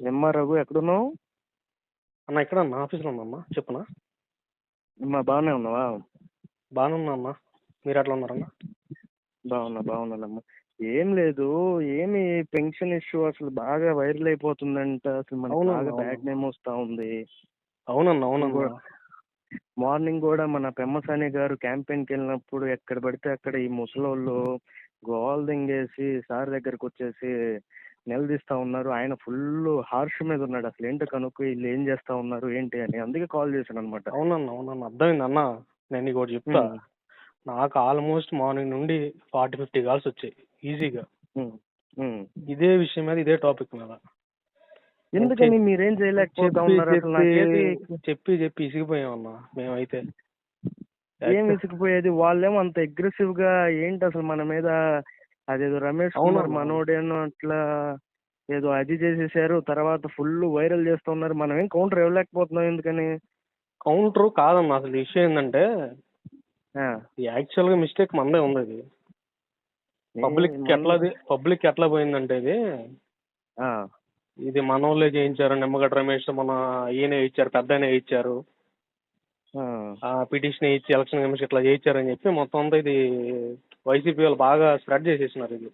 ఏమ్మా రఘు ఎక్కడున్నావు? అన్న ఇక్కడ అన్న ఆఫీస్లో ఉన్నా చెప్పనా? అమ్మా బాగానే ఉన్నావా? బాగానే ఉన్నా అన్న. మీరు ఎట్లా ఉన్నారన్న బాగున్నా బాగున్నానమ్మా. ఏం లేదు ఏమి పెన్షన్ ఇష్యూ అసలు బాగా వైరల్ అయిపోతుందంట. అసలు మనకి అవునమ్మా, బాగా. బ్యాడ్ నేమ్ వస్తూ ఉంది. అవునన్న అవునన్న. ఇంకో- మార్నింగ్ కూడా మన పెమ్మసాని గారు క్యాంపెయిన్కి వెళ్ళినప్పుడు ఎక్కడ పడితే అక్కడ ఈ ముసలోళ్ళు గోల్ దింగేసి సార్ దగ్గరకు వచ్చేసి నిలదీస్తా ఉన్నారు. ఆయన ఫుల్ హార్ష్ మీద ఉన్నాడు అసలు. ఏంటో కనుక్కు? వీళ్ళు ఏం చేస్తా ఉన్నారు? ఏంటి అని. అందుకే కాల్ చేశాను అనమాట అవునన్న అవునన్న. అర్థమైంది అన్న. నేను నీకు ఒకటి చెప్తా. నాకు ఆల్మోస్ట్ మార్నింగ్ నుండి ఫార్టీ ఫిఫ్టీ కాల్స్ వచ్చాయి. ఈజీగా. ఇదే విషయం మీద ఇదే టాపిక్ మీద. ఎందుకని? మీరేం చేయలేకపోతా చెప్పి ఉన్నారు చెప్పి చెప్పి ఇసిగిపోయామన్న మేమైతే. ఏం విసిగిపోయేది వాళ్ళేమో అంత అగ్రెసివ్గా ఏంటి అసలు మన మీద అదేదో రమేష్ అవునా? కుమార్ మనోడేనో అట్లా ఏదో అది చేసేసారు. తర్వాత ఫుల్ వైరల్ చేస్తున్నారు. మనం ఏం కౌంటర్ ఇవ్వలేకపోతున్నాం ఎందుకని? కౌంటర్ కాదన్న. అసలు విషయం ఏంటంటే ఆ, యాక్చువల్గా మిస్టేక్ మందే ఉంది ఇది. పబ్లిక్ ఏ- ఎట్లా పబ్లిక్ ఎట్లా పోయిందంటే ఇది. ఆ, ఇది మన వాళ్ళే చేయించారు. నిమ్మగడ్డ రమేష్ మన ఈయన ఇచ్చారు. పెద్ద ఆయన ఇచ్చారు. ఆ, ఆ పిటిషన్ ఇచ్చి ఎలక్షన్ కమిషన్ ఇట్లా చేయించారని చెప్పి మొత్తం అంతా ఇది వైసీపీ వాళ్ళు బాగా స్ప్రెడ్ చేసేసినారు ఇది.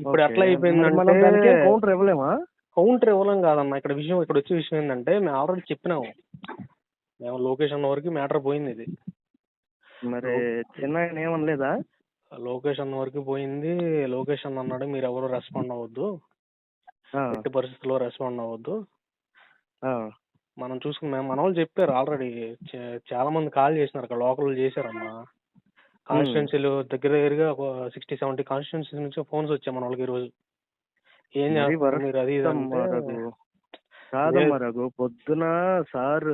ఇప్పుడు. ఎట్లా అయిపోయిందంటే కౌంటర్ ఇవ్వలేమా? కౌంటర్ ఇవ్వలేం కాదన్న. ఇక్కడ విషయం ఇక్కడ వచ్చే విషయం ఏంటంటే మేము ఆల్రెడీ చెప్పినాము. మేము లొకేషన్ వరకు మ్యాటర్ పోయింది ఇది. మరి చిన్న ఏమనలేదా? లొకేషన్ వరకు పోయింది. లొకేషన్ అన్నాడు మీరు ఎవరు రెస్పాండ్ అవ్వద్దు. ఎట్టి పరిస్థితుల్లో రెస్పాండ్ అవ్వద్దు. మనం చూసుకుని మేము మన వాళ్ళు చెప్పారు ఆల్రెడీ చాలా మంది కాల్ చేసినారు. అక్కడ లోకల్ చేశారమ్మా. కాన్స్టిట్యున్సీలు దగ్గర దగ్గరగా ఒక సిక్స్టీ సెవెంటీ కాన్స్టిట్యున్సీ నుంచి ఫోన్స్ వచ్చాయి మన వాళ్ళకి ఈ రోజు. ఏం చేస్తారు మీరు? అది ఇది అమ్మా అంటే రఘు కాదమ్మా రఘు పొద్దున సార్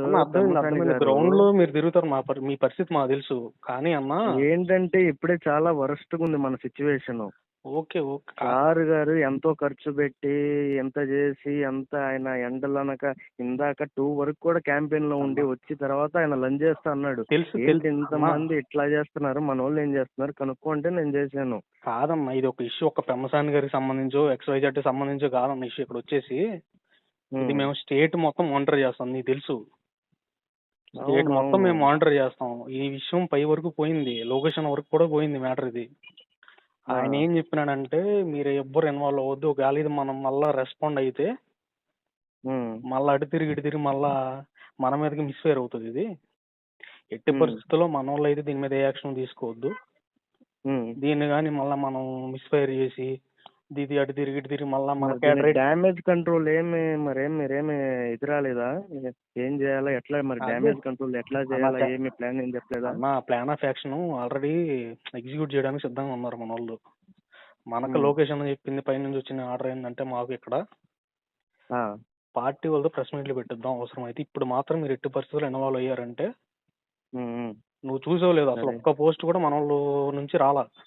గ్రౌండ్లో మీరు తిరుగుతారు మా మీ పరిస్థితి మాకు తెలుసు. కానీ అన్న ఏంటంటే ఇప్పుడే చాలా వరస్ట్గా ఉంది మన సిచ్యువేషన్ ఓకే ఓకే. సార్ గారు ఎంతో ఖర్చు పెట్టి ఎంత చేసి ఎంత ఆయన ఎండలనక ఇందాక టూ వరకు కూడా క్యాంపెయిన్లో ఉండి వచ్చి తర్వాత ఆయన లంచ్ చేస్తా అన్నాడు. తెలుసు అమ్మా. ఇంతమంది ఇట్లా చేస్తున్నారు మన వాళ్ళు ఏం చేస్తున్నారు కనుక్కో అంటే నేను చేశాను. కాదమ్మా ఇది ఒక ఇష్యూ. ఒక పెమ్మసాని గారికి సంబంధించో ఎక్స్వైజెడ్ సంబంధించో కాదన్న ఇష్యూ ఇక్కడ వచ్చేసి. ఇది. మేము స్టేట్ మొత్తం మానిటర్ చేస్తాం నీకు తెలుసు. స్టేట్ మొత్తం. మేము మానిటర్ చేస్తాం. ఈ విషయం పై వరకు పోయింది లొకేషన్ వరకు కూడా పోయింది మ్యాటర్ ఇది. ఆయన. ఏం చెప్పినాడంటే మీరు ఎవ్వరు ఇన్వాల్వ్ అవ్వద్దు ఒకవేళ ఇది మనం మళ్ళా రెస్పాండ్ అయితే ఉమ్. మళ్ళీ అటు తిరిగి ఇటు తిరిగి మళ్ళా మన మీదకి మిస్ఫైర్ అవుతుంది ఇది ఎట్టి. పరిస్థితుల్లో మన వాళ్ళు అయితే దీని మీద ఏ యాక్షన్ తీసుకోవద్దు ఉమ్. దీన్ని కానీ మళ్ళీ మనం మిస్ఫైర్ చేసి ఇది అటు తిరిగి ఇటు తిరిగి మళ్ళీ మన క్యాటరేట్ డ్యామేజ్ కంట్రోల్ ఏమి మరేం మీరేమి ఎదురాలేదా ఏం చేయాలా ఎట్లా మరి. డ్యామేజ్ కంట్రోల్ ఎట్లా చేయాలా ఏమి ప్లాన్ ఏం చెప్పలేదా అన్న plan of action already execute చేయడానికి సిద్ధంగా ఉన్నారు మన వాళ్ళు మనకు. లొకేషన్ చెప్పింది పైనుంచి వచ్చిన ఆర్డర్ ఏంటంటే మాకు ఇక్కడ. పార్టీ వాళ్ళతో ప్రెస్ మీట్లు పెట్టిద్దాం అవసరం అయితే ఇప్పుడు మాత్రం మీరు ఎట్టి పరిస్థితుల్లో ఇన్వాల్వ్ అయ్యారంటే. నువ్వు చూసావు లేదు అసలు. ఒక్క పోస్ట్ కూడా మన వాళ్ళు నుంచి రాలా Overall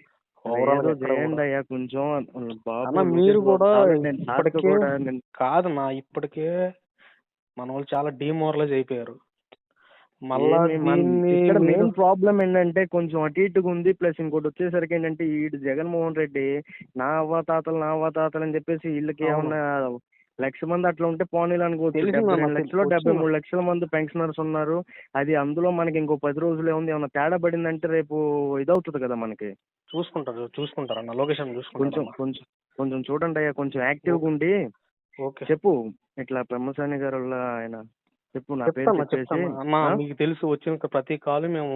ఏదో గా ఎక్కడ చేయండి కూడా. అయ్యా కొంచెం బాబు అన్న, మీరు కూడా బాబు, నేను సార్కి ఇప్పటికే కూడా నేను- ఇప్పటికే మన వాళ్ళు చాలా డిమోరలైజ్ అయిపోయారు మళ్ళా ఏమి మన- దీన్ని ఇక్కడ మీరు- మెయిన్ ప్రాబ్లం ఏంటంటే కొంచెం అటు ఇటుగా ఉంది ప్లస్ ఇంకోటి వచ్చేసరికి ఏంటంటే ఈ జగన్మోహన్ రెడ్డి నా అవ్వ తాతలు నా అవ్వ తాతలు అని చెప్పేసి వీళ్ళకి అవును. ఏమన్నా లక్ష మంది అట్లా ఉంటే పోనీలు అనుకోవచ్చు డెబ్బై రెండు లక్షలు. డెబ్బై మూడు లక్షల మంది పెన్షనర్స్ ఉన్నారు. అది అందులో మనకి ఇంకో పది రోజులే ఉంది ఏమన్నా తేడా పడిందంటే రేపు ఇదవుతుంది కదా మనకి. చూసుకుంటారు చూసుకుంటారు అన్న లొకేషన్ కొంచెం కొంచెం కొంచెం చూడండి అయ్యా కొంచెం యాక్టివ్గా ఉండి ఓకే చెప్పు. ఇట్లా బ్రహ్మసాని గారు వాళ్ళ ఆయన చెప్పు నా పేరు చెప్పేసి ఆ? మీకు తెలుసు వచ్చిన ప్రతి కాల్ మేము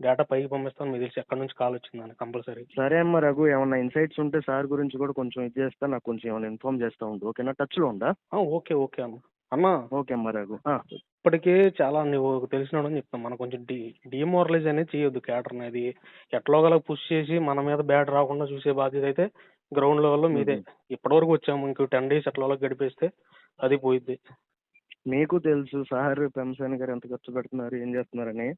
డేటా పైకి పంపిస్తాం. మీకు తెలుసు ఎక్కడి నుంచి కాల్ వచ్చిందని కంపల్సరీ సరే అమ్మ రఘు ఏమన్నా ఇన్సైట్స్ ఉంటే సార్ గురించి కూడా కొంచెం ఇది చేస్తా నాకు కొంచెం ఏమైనా ఇన్ఫార్మ్ చేస్తా ఉండు. ఓకేనా? టచ్లో ఉందా ఓకే ఓకే అన్న అన్న ఓకే అమ్మ రఘు. ఆ, ఇప్పటికే చాలా నువ్వు తెలిసినాడని చెప్తాను మనం కొంచెం డి డిమోరలైజ్ అనేది చేయొద్దు క్యాటర్ అనేది. ఎట్లోగలా పుష్ చేసి మన మీద బ్యాడ్ రాకుండా చూసే బాధ్యత అయితే గ్రౌండ్ లెవెల్లో మీదే. ఇప్పటివరకు వచ్చాము. ఇంకో టెన్ డేస్ ఎట్లా గడిపేస్తే అది పోయిద్ది. మీకు తెలుసు సార్ పెంసాని గారు ఎంత ఖర్చు పెడుతున్నారు ఏం చేస్తున్నారని.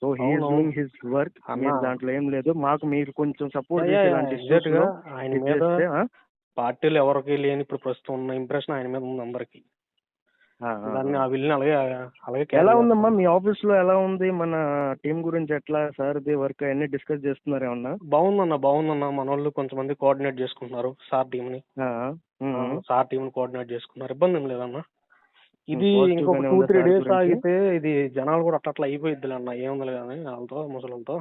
సో హీఈస్ అవును. Doing his work. మీరు దాంట్లో ఏం లేదు. మాకు మీరు కొంచెం సపోర్ట్ చేసి ఇలాంటి గా ఆయన మీద? పార్టీలు ఎవరికి లేని ఇప్పుడు ప్రస్తుతం ఉన్న ఇంప్రెషన్ ఆయన మీద ఉంది అందరికి. దాన్ని ఆ. విల్ని అలాగే అలాగే ఎలా ఉందమ్మా. మీ ఆఫీస్లో ఎలా ఉంది? మన టీం గురించి ఎట్లా? సార్ది వర్క్ అన్ని డిస్కస్ చేస్తున్నారు ఏమన్నా? బాగుందన్న బాగుందన్న. మన వాళ్ళు కొంతమంది కోఆర్డినేట్ చేసుకుంటున్నారు సార్ టీమ్ని. సార్ టీం కోఆర్డినేట్ చేసుకున్నారు ఇబ్బంది ఏం లేదన్న. ఇది ఇంకొక టూ త్రీ డేస్? ఆగితే ఇది జనాలు కూడా అట్లా అట్లా అయిపోయిద్దిలే అన్న ఏముంది కానీ వాళ్ళతో ముసలితో.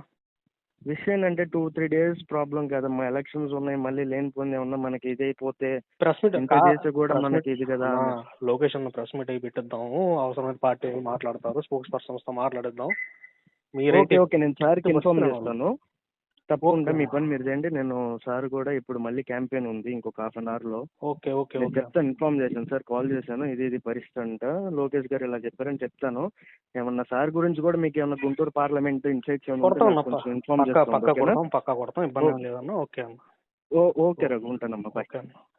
విషయం ఏంటంటే టూ త్రీ డేస్ ప్రాబ్లం కాదమ్మా. ఎలక్షన్స్ ఉన్నాయి మళ్ళీ లేనిపోయింది ఏమన్నా మనకి ఇది అయిపోతే ప్రెస్ మీట్ చేసి కూడా మనకి ఇది కదా లొకేషన్ ప్రెస్ మీట్ అయి పెట్టిద్దాము. అవసరమైన పార్టీ మాట్లాడతారు స్పోక్స్ పర్సన్స్తో మాట్లాడిద్దాం. మీరైతే ఓకే ఓకే. నేను సార్కి ఇన్ఫార్మ్. చేస్తాను. తప్పకుండా. మీ పని మీరు చేయండి. నేను సార్ కూడా ఇప్పుడు మళ్ళీ క్యాంపెయిన్ ఉంది ఇంకొక హాఫ్ అన్ అవర్లో ఓకే ఓకే నేను చెప్తాను ఇన్ఫార్మ్ చేశాను సార్. కాల్ చేశాను. ఇది ఇది పరిస్థితి అంట. లోకేష్ గారు ఇలా చెప్పారని చెప్తాను. ఏమన్నా సార్ గురించి కూడా మీకు ఏమన్నా గుంటూరు పార్లమెంట్ ఇన్సైట్స్ ఏమన్నా కొంచెం ఇన్ఫార్మ్ చేస్తాను. పక్క కొడతాం పక్క కొడతాం. ఇబ్బంది లేదన్న. ఓకే అన్న. ఓకే రఘు. ఉంటానమ్మా. బాయ్.